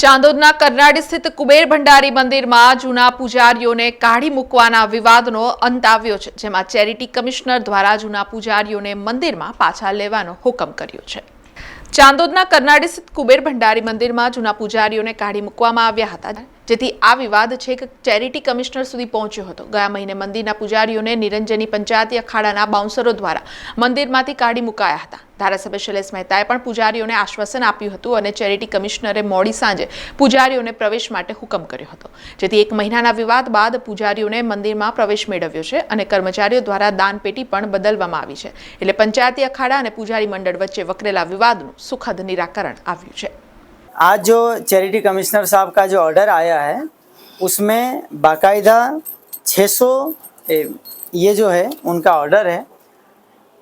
ચાંદોદના કરનાળી સ્થિત કુબેર ભંડારી મંદિરમાં જૂના પૂજારીઓને કાઢી મૂકવાના વિવાદનો અંત આવ્યો છે, જેમાં ચેરિટી કમિશનર દ્વારા જૂના પૂજારીઓને મંદિરમાં પાછા લેવાનો હુકમ કર્યો છે. ચાંદોદના કરનાળી સ્થિત કુબેર ભંડારી મંદિરમાં જૂના પૂજારીઓને કાઢી મૂકવામાં આવ્યા હતા. જેથી આ વિવાદ છેક ચેરિટી કમિશનર સુધી પહોંચ્યો હતો. ગયા મહિને મંદિરના પૂજારીઓને નિરંજની પંચાયતી અખાડાના બાઉન્સરો દ્વારા મંદિરમાંથી કાઢી મુકાયા હતા. ધારાસભ્ય શૈલેષ મહેતાએ પણ પૂજારીઓને આશ્વાસન આપ્યું હતું અને ચેરિટી કમિશનરે મોડી સાંજે પૂજારીઓને પ્રવેશ માટે હુકમ કર્યો હતો. જેથી એક મહિનાના વિવાદ બાદ પૂજારીઓને મંદિરમાં પ્રવેશ મેળવ્યો છે અને કર્મચારીઓ દ્વારા દાનપેટી પણ બદલવામાં આવી છે. એટલે પંચાયતી અખાડા અને પૂજારી મંડળ વચ્ચે વકરેલા વિવાદનું સુખદ નિરાકરણ આવ્યું છે. आज जो चैरिटी कमिश्नर साहब का जो ऑर्डर आया है उसमें बाकायदा 600 ए, ये जो है उनका ऑर्डर है।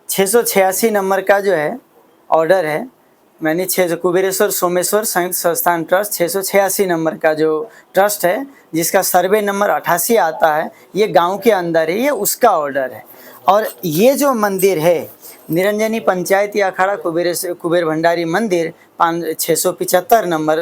छः सौ छियासी नंबर का जो है ऑर्डर है। मैंने छः कुबेरेश्वर सोमेश्वर संयुक्त संस्थान ट्रस्ट छः सौ छियासी नंबर का जो ट्रस्ट है जिसका सर्वे नंबर अट्ठासी आता है ये गाँव के अंदर है ये उसका ऑर्डर है। और ये जो मंदिर है निरंजनी पंचायती अखाड़ा कुबेर कुबेर भंडारी मंदिर पाँच छः सौ पिचहत्तर नंबर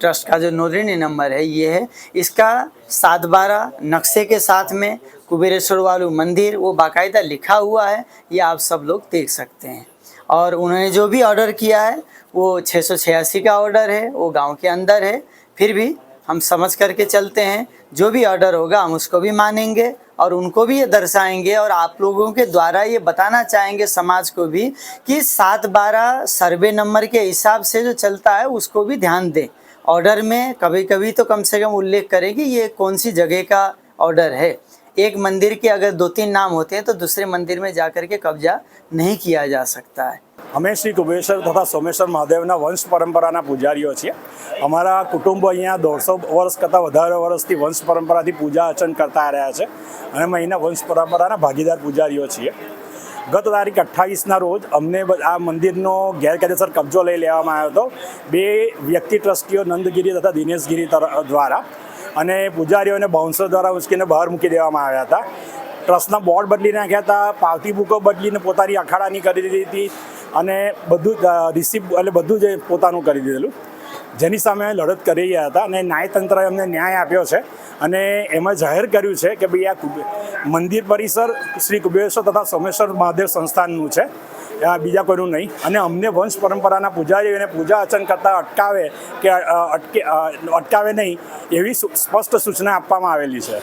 ट्रस्ट का जो नोदरी नंबर है, ये है। इसका सात बारह नक्शे के साथ में कुबेरेश्वर वालू मंदिर, वो बाकायदा लिखा हुआ है, ये आप सब लोग देख सकते हैं। और उन्होंने जो भी ऑर्डर किया है, वो छः सौ छियासी का ऑर्डर है, वो गाँव के अंदर है, फिर भी हम समझ करके चलते हैं। जो भी ऑर्डर होगा, हम उसको भी मानेंगे और उनको भी ये दर्शाएँगे और आप लोगों के द्वारा ये बताना चाहेंगे समाज को भी कि सात बारह सर्वे नंबर के हिसाब से जो चलता है, उसको भी ध्यान दें। ऑर्डर में कभी कभी तो कम से कम उल्लेख करें कि ये कौन सी जगह का ऑर्डर है। एक मंदिर के अगर दो तीन नाम होते हैं तो दूसरे मंदिर में जाकर के कब्जा नहीं किया जा सकता है। અમે શ્રી કુબેશ્વર તથા સોમેશ્વર મહાદેવના વંશ પરંપરાના પૂજારીઓ છીએ. અમારા કુટુંબ અહીંયા દોઢસો વર્ષ કરતાં વધારે વર્ષથી વંશ પરંપરાથી પૂજા અર્ચન કરતા રહ્યા છે અને અમે અહીંના વંશ પરંપરાના ભાગીદાર પૂજારીઓ છીએ. ગત તારીખ અઠ્ઠાવીસના રોજ અમને આ મંદિરનો ગેરકાયદેસર કબજો લઈ લેવામાં આવ્યો હતો. બે વ્યક્તિ ટ્રસ્ટીઓ નંદગીરી તથા દિનેશગીરી દ્વારા અને પૂજારીઓને બાઉન્સર દ્વારા ઉચકીને બહાર મૂકી દેવામાં આવ્યા હતા. ટ્રસ્ટના બોર્ડ બદલી નાખ્યા હતા, પાવતી બુકો બદલીને પોતાની અખાડાની કરી દીધી હતી. અને બધું રિસીપ એટલે બધું જ પોતાનું કરી દીધેલું. જેની સામે લડત કરી રહ્યા હતા અને ન્યાયતંત્રએ અમને ન્યાય આપ્યો છે. અને એમાં જાહેર કર્યું છે કે ભાઈ આ મંદિર પરિસર શ્રી કુબેશ્વર તથા સોમેશ્વર મહાદેવ સંસ્થાનનું છે. બીજા કોઈનું નહીં. અને અમને વંશ પરંપરાના પૂજારીઓને પૂજા અર્ચન કરતાં અટકાવે કે અટકે અટકાવે નહીં એવી સ્પષ્ટ સૂચના આપવામાં આવેલી છે.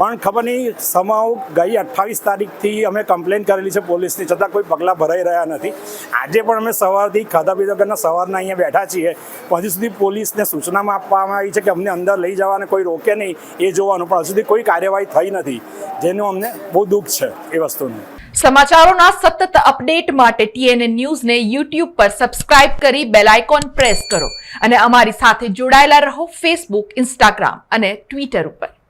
પણ ખબર નહીં સમાવ ગઈ અઠ્ઠાવીસ તારીખથી અમે કમ્પ્લેન કરેલી છે પોલીસની, છતાં કોઈ પગલાં ભરાઈ રહ્યા નથી. આજે પણ અમે સવારથી ખાધા પીધા વગરના સવારના અહીંયા બેઠા છીએ. હજી સુધી પોલીસને સૂચનામાં આપવામાં આવી છે કે અમને અંદર લઈ જવાને કોઈ રોકે નહીં, એ જોવાનું પણ હજુ સુધી કોઈ કાર્યવાહી થઈ નથી, જેનું અમને બહુ દુઃખ છે એ વસ્તુનું. સમાચારોના સતત અપડેટ માટે ટીએનએ ન્યૂઝને યુટ્યુબ પર સબસ્ક્રાઇબ કરી બેલ આઇકોન પ્રેસ કરો અને અમારી સાથે જોડાયેલા રહો ફેસબુક ઇન્સ્ટાગ્રામ અને ટ્વિટર ઉપર.